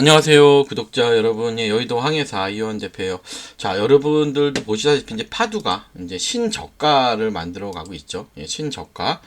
안녕하세요 구독자 여러분. 예, 여의도 황해사 이원 대표예요. 자 여러분들도 보시다시피 이제 파두가 이제 신저가를 만들어 가고 있죠. 예, 신저가.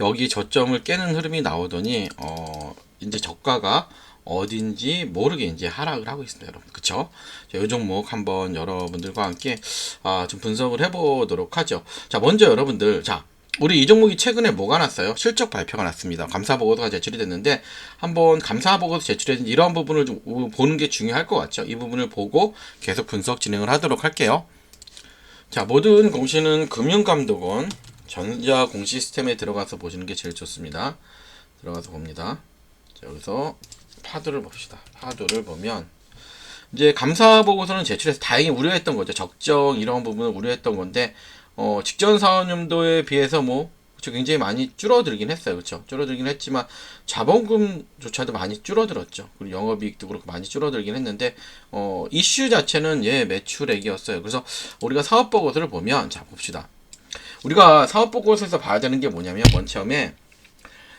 여기 저점을 깨는 흐름이 나오더니 어 이제 저가가 어딘지 모르게 이제 하락을 하고 있습니다 여러분. 그쵸? 자, 이 종목 한번 여러분들과 함께 아, 좀 분석을 해보도록 하죠. 자 먼저 여러분들 자 우리 이 종목이 최근에 뭐가 났어요? 실적 발표가 났습니다. 감사 보고서가 제출이 됐는데 한번 감사 보고서 제출된 이런 부분을 좀 보는 게 중요할 것 같죠. 이 부분을 보고 계속 분석 진행을 하도록 할게요. 자, 모든 공시는 금융감독원 전자 공시 시스템에 들어가서 보시는 게 제일 좋습니다. 들어가서 봅니다. 자, 여기서 파도를 봅시다. 파도를 보면 이제 감사 보고서는 제출해서 다행히 우려했던 거죠. 적정 이런 부분을 우려했던 건데 어, 직전 사원연도에 비해서 뭐 그쵸, 굉장히 많이 줄어들긴 했어요. 그렇죠? 줄어들긴 했지만 자본금조차도 많이 줄어들었죠. 그리고 영업이익도 그렇고 많이 줄어들긴 했는데 어, 이슈 자체는 예 매출액이었어요. 그래서 우리가 사업 보고서를 보면 자 봅시다. 우리가 사업 보고서에서 봐야 되는 게 뭐냐면 먼 처음에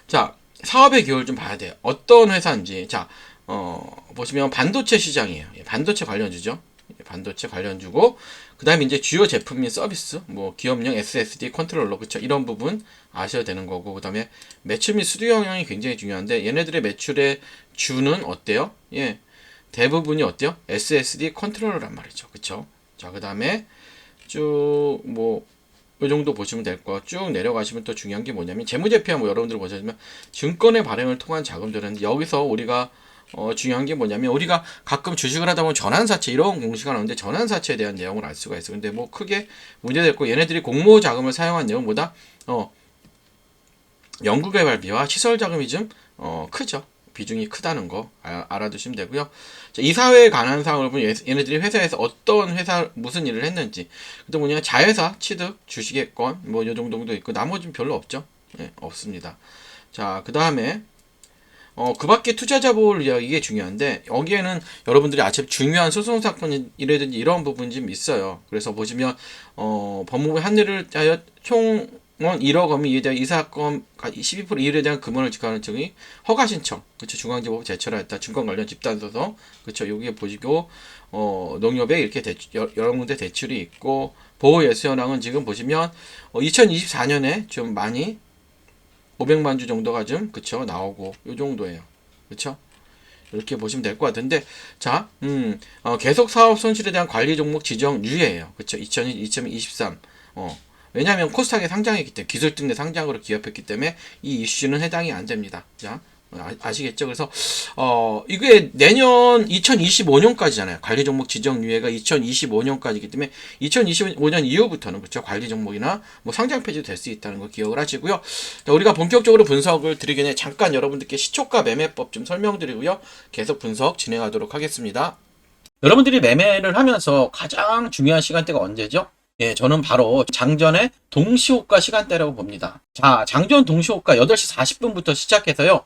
자 사업의 기호를 좀 봐야 돼요. 어떤 회사인지 자 어, 보시면 반도체 시장이에요. 예, 반도체 관련주죠. 예, 반도체 관련주고 그 다음에 이제 주요 제품 및 서비스, 뭐 기업용 SSD 컨트롤러, 그쵸? 이런 부분 아셔야 되는 거고, 그 다음에 매출 및 수주 영향이 굉장히 중요한데, 얘네들의 매출의 주는 어때요? 예. 대부분이 어때요? SSD 컨트롤러란 말이죠. 그쵸? 자, 그 다음에 쭉, 뭐, 이 정도 보시면 될 거. 쭉 내려가시면 또 중요한 게 뭐냐면, 재무제표야 뭐 여러분들 보셨지만, 증권의 발행을 통한 자금들은 여기서 우리가 어, 중요한 게 뭐냐면 우리가 가끔 주식을 하다 보면 전환사채 이런 공시가 나오는데 전환사채에 대한 내용을 알 수가 있어요. 근데 뭐 크게 문제됐고 얘네들이 공모 자금을 사용한 내용보다 어, 연구개발비와 시설 자금이 좀 어, 크죠. 비중이 크다는 거 아, 알아두시면 되고요. 자, 이사회에 관한 사항을 보면 얘네들이 회사에서 어떤 회사 무슨 일을 했는지 또 뭐냐 자회사 취득 주식의 건뭐 요 정도도 있고 나머지는 별로 없죠. 네, 없습니다. 자, 그 다음에 어, 그 밖에 투자자 보호 이게 중요한데, 여기에는 여러분들이 아주 중요한 소송 사건이라든지 이런 부분이 좀 있어요. 그래서 보시면, 어, 법무부 한일을 하여 총, 원 1억 원이 이에 대한 이 사건 12% 이율에 대한 금원을 지급하는 증이 허가 신청 그렇죠 중앙지법 제출하였다 증권 관련 집단 소송 그렇죠 여기에 보시고 어 농협에 이렇게 대출, 여러 군데 대출이 있고 보호 예수 현황은 지금 보시면 어, 2024년에 좀 많이 500만 주 정도가 좀 그쵸 나오고 요 정도예요. 그쵸? 이렇게 보시면 될 것 같은데 자, 음, 어, 계속 사업 손실에 대한 관리 종목 지정 유예예요. 그쵸? 2020, 2023. 어. 왜냐하면 코스닥에 상장했기 때문에 기술등대 상장으로 기업했기 때문에 이 이슈는 해당이 안 됩니다. 자, 아, 시겠죠 그래서 어 이게 내년 2025년까지잖아요. 관리 종목 지정 유예가 2025년까지이기 때문에 2025년 이후부터는 그렇죠. 관리 종목이나 뭐 상장 폐지도 될수 있다는 거 기억을 하시고요. 자, 우리가 본격적으로 분석을 드리기 전에 잠깐 여러분들께 시초가 매매법 좀 설명드리고요. 계속 분석 진행하도록 하겠습니다. 여러분들이 매매를 하면서 가장 중요한 시간대가 언제죠? 예, 저는 바로 장전의 동시호가 시간대라고 봅니다. 자, 장전 동시호가 8시 40분부터 시작해서요.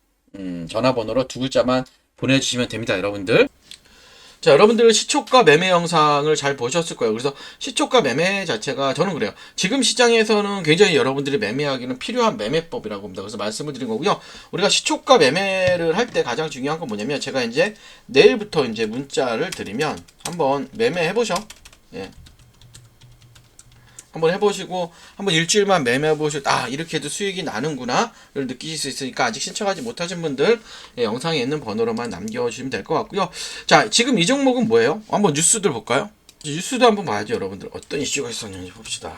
음, 전화번호로 두 글자만 보내주시면 됩니다, 여러분들. 자, 여러분들 시초가 매매 영상을 잘 보셨을 거예요. 그래서 시초가 매매 자체가 저는 그래요. 지금 시장에서는 굉장히 여러분들이 매매하기는 필요한 매매법이라고 봅니다. 그래서 말씀을 드린 거고요. 우리가 시초가 매매를 할 때 가장 중요한 건 뭐냐면 제가 이제 내일부터 이제 문자를 드리면 한번 매매해 보셔. 예. 한번 해보시고 한번 일주일만 매매해 보시고 아 이렇게 해도 수익이 나는구나를 느끼실 수 있으니까 아직 신청하지 못하신 분들 예, 영상에 있는 번호로만 남겨주시면 될 것 같고요. 자 지금 이 종목은 뭐예요? 한번 뉴스들 볼까요? 뉴스도 한번 봐야죠 여러분들. 어떤 이슈가 있었는지 봅시다.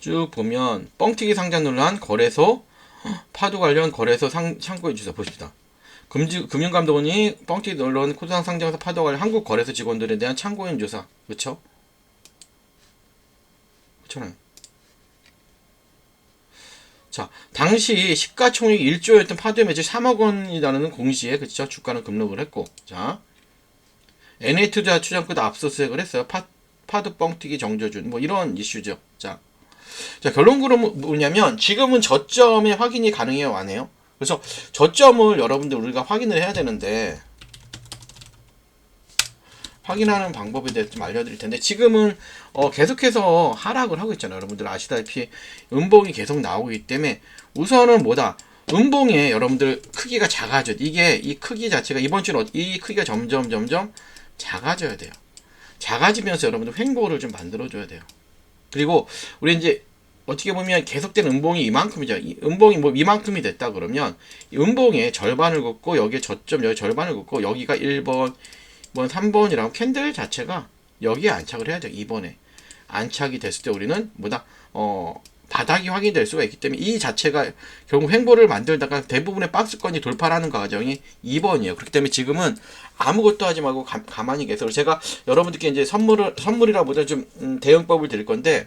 쭉 보면 뻥튀기 상장 논란 거래소 파도 관련 거래소 상, 참고해 주세요 보십시다. 금지, 금융감독원이 뻥튀기 논란 코스닥 상장사 파도 관련 한국 거래소 직원들에 대한 참고인 조사. 그쵸 그렇잖아요. 자, 당시 시가총액 1조였던 파도의 매출 3억 원이라는 공시에 그쵸 주가는 급락을 했고, 자, NA 투자 추정보다 압수수색을 했어요. 파, 파도 뻥튀기 정저준 뭐 이런 이슈죠. 자, 자 결론적으로 뭐냐면 지금은 저점의 확인이 가능해요, 안 해요? 그래서 저점을 여러분들 우리가 확인을 해야 되는데 확인하는 방법에 대해서 좀 알려드릴 텐데 지금은 어, 계속해서 하락을 하고 있잖아요. 여러분들 아시다시피 음봉이 계속 나오기 때문에 우선은 뭐다 음봉에 여러분들 크기가 작아져. 이게 이 크기 자체가 이번 주는 어- 이 크기가 점점 점점 작아져야 돼요. 작아지면서 여러분들 횡보를 좀 만들어줘야 돼요. 그리고 우리 이제 어떻게 보면 계속된 음봉이 이만큼이죠. 이 음봉이 뭐 이만큼이 됐다 그러면 이 음봉의 절반을 긋고 여기에 저점 여기 절반을 긋고 여기가 1번, 2 번, 3번이라고 캔들 자체가 여기에 안착을 해야 돼요. 2번에. 안착이 됐을 때 우리는 뭐다 어 바닥이 확인될 수가 있기 때문에 이 자체가 결국 횡보를 만들다가 대부분의 박스권이 돌파하는 과정이 2번이에요. 그렇기 때문에 지금은 아무것도 하지 말고 가, 가만히 계세요. 제가 여러분들께 이제 선물을 선물이라 보다 좀 음, 대응법을 드릴 건데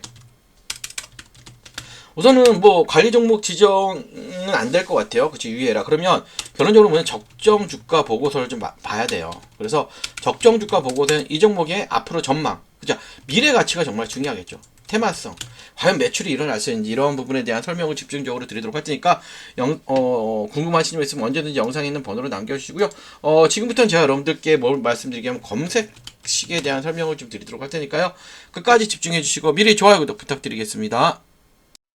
우선은 뭐 관리 종목 지정은 안 될 것 같아요. 그치 유예라. 그러면 결론적으로 보면 적정 주가 보고서를 좀 봐- 봐야 돼요. 그래서 적정 주가 보고서는 이 종목의 앞으로 전망, 그죠? 미래 가치가 정말 중요하겠죠. 테마성, 과연 매출이 일어날 수 있는지 이런 부분에 대한 설명을 집중적으로 드리도록 할 테니까 영, 어, 궁금하신 점 있으면 언제든지 영상에 있는 번호로 남겨주시고요. 어, 지금부터는 제가 여러분들께 뭘 말씀드리냐면 검색식에 대한 설명을 좀 드리도록 할 테니까요. 끝까지 집중해 주시고 미리 좋아요 구독 부탁드리겠습니다.